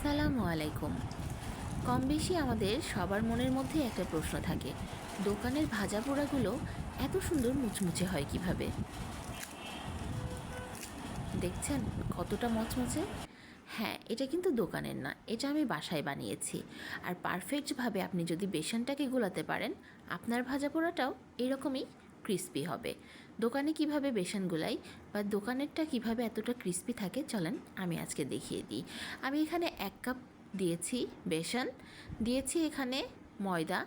আসসালামু আলাইকুম। কম বেশি আমাদের সবার মনের মধ্যে একটা প্রশ্ন থাকে, দোকানের ভাজা পোড়াগুলো এত সুন্দর মুচমুচে হয় কীভাবে? দেখছেন কতটা মচমচে? হ্যাঁ এটা কিন্তু দোকানের না, এটা আমি বাসায় বানিয়েছি। আর পারফেক্টভাবে আপনি যদি বেসনটাকে গোলাতে পারেন, আপনার ভাজা পোড়াটাও এরকমই ক্রিস্পি হবে। দোকানে কীভাবে বেসন গুলাই বা দোকানেরটা কীভাবে এতটা ক্রিস্পি থাকে চলেন আমি আজকে দেখিয়ে দিই। আমি এখানে এক কাপ দিয়েছি বেসন, দিয়েছি এখানে ময়দা,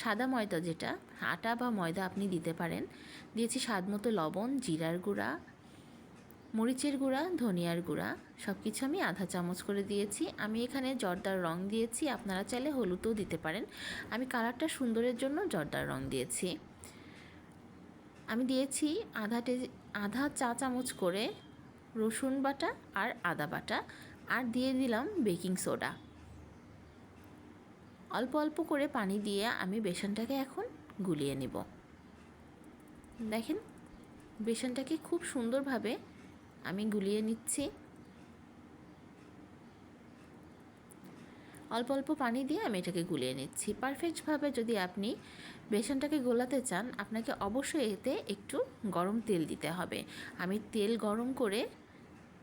সাদা ময়দা যেটা, আটা বা ময়দা আপনি দিতে পারেন। দিয়েছি স্বাদ মতো লবণ, জিরার গুঁড়া, মরিচের গুঁড়া, ধনিয়ার গুঁড়া সব কিছু আমি আধা চামচ করে দিয়েছি। আমি এখানে জর্দার রং দিয়েছি, আপনারা চাইলে হলুদও দিতে পারেন। আমি কালারটা সুন্দরের জন্য জর্দার রং দিয়েছি। আমি দিয়েছি আধা টে আধা চা চামচ করে রসুন বাটা আর আদা বাটা আর দিয়ে দিলাম বেকিং সোডা। অল্প অল্প করে পানি দিয়ে আমি বেসনটাকে এখন গুলিয়ে নেব। দেখেন, বেসনটাকে খুব সুন্দরভাবে আমি গুলিয়ে নিচ্ছি। অল্প অল্প পানি দিয়ে আমি এটাকে গুলিয়ে নিচ্ছি। পারফেক্টভাবে যদি আপনি বেসনটাকে গোলাতে চান, আপনাকে অবশ্যই এতে একটু গরম তেল দিতে হবে। আমি তেল গরম করে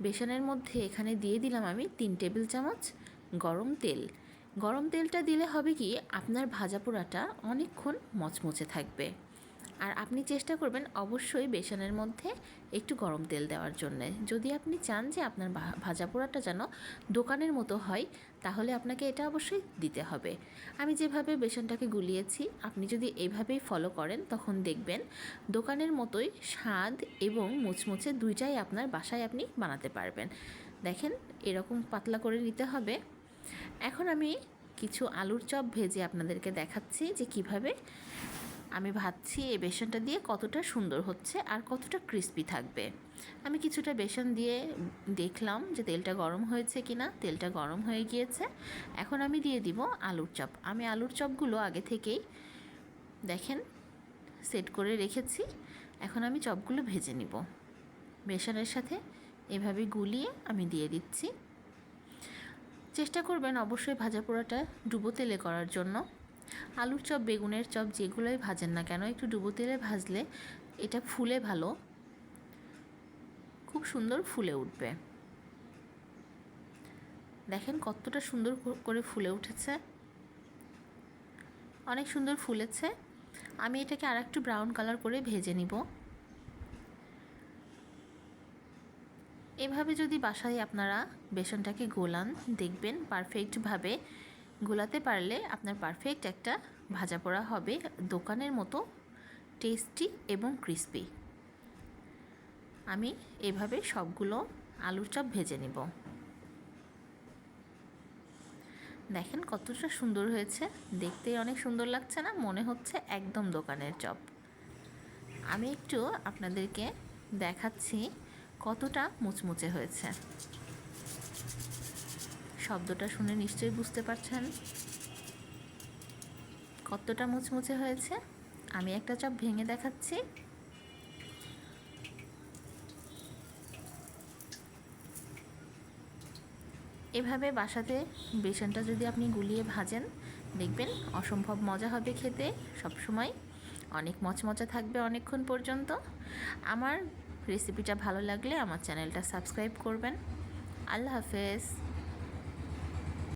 বেসনের মধ্যে এখানে দিয়ে দিলাম আমি তিন টেবিল চামচ গরম তেল। গরম তেলটা দিলে হবে কি, আপনার ভাজা পোড়াটা অনেকক্ষণ মচমচে থাকবে। আর আপনি চেষ্টা করবেন অবশ্যই বেসনের মধ্যে একটু গরম তেল দেওয়ার জন্য। যদি আপনি চান যে আপনার ভাজা পোড়াটা যেন দোকানের মতো হয়, তাহলে আপনাকে এটা অবশ্যই দিতে হবে। আমি যেভাবে বেসনটাকে গুলিয়েছি, আপনি যদি এইভাবেই ফলো করেন, তখন দেখবেন দোকানের মতোই স্বাদ এবং মুচমুচে দুইটাই আপনার বাসায় আপনি বানাতে পারবেন। দেখেন, এরকম পাতলা করে নিতে হবে। এখন আমি কিছু আলুর চপ ভেজে আপনাদেরকে দেখাচ্ছি যে কীভাবে আমি এই বেসনটা দিয়ে কতটা সুন্দর হচ্ছে আর কতটা ক্রিস্পি থাকবে। আমি কিছুটা বেসন দিয়ে দেখলাম যে তেলটা গরম হয়েছে কি না তেলটা গরম হয়ে গিয়েছে। এখন আমি দিয়ে দিব আলুর চপ। আমি আলুর চপগুলো আগে থেকেই, দেখেন, সেট করে রেখেছি। এখন আমি চপগুলো ভেজে নিব। বেসনের সাথে এভাবে গুলিয়ে আমি দিয়ে দিচ্ছি। চেষ্টা করবেন অবশ্যই ভাজা পোড়াটা ডুবো তেলে করার জন্য। আলুর চপ, বেগুনের চপ, যেগুলোই ভাজেন না কেন, একটু ডুবো তেলে ভাজলে এটা ফুলে ভালো। খুব সুন্দর ফুলে উঠবে। দেখেন কতটা সুন্দর করে ফুলে উঠেছে। অনেক সুন্দর ফুলেছে। আমি এটাকে আর একটু ব্রাউন কালার করে ভেজে নিব। এভাবে যদি বাসায় আপনারা বেসনটাকে গোলান, দেখবেন পারফেক্টভাবে গোলাতে পারলে আপনার পারফেক্ট একটা ভাজা পোড়া হবে, দোকানের মতো টেস্টি এবং ক্রিস্পি আমি এভাবে সবগুলো আলুর চপ ভেজে নিব। দেখেন কতটা সুন্দর হয়েছে দেখতেই অনেক সুন্দর লাগছে না? মনে হচ্ছে একদম দোকানের চপ। আমি একটু আপনাদেরকে দেখাচ্ছি কতটা মুচমুচে হয়েছে। শব্দটা শুনে নিশ্চয়ই বুঝতে পারছেন। কতটা মুচমুচে হয়েছে? আমি একটা চপ ভেঙে দেখাচ্ছি। এভাবে বাসাতে বেসনটা যদি আপনি গুলিয়ে ভাজেন, দেখবেন অসম্ভব মজা হবে খেতে সবসময়। অনেক মচমচা থাকবে অনেকক্ষণ পর্যন্ত। আমার রেসিপিটা ভালো লাগলে আমার চ্যানেলটা সাবস্ক্রাইব করবেন। আল্লাহ হাফেজ।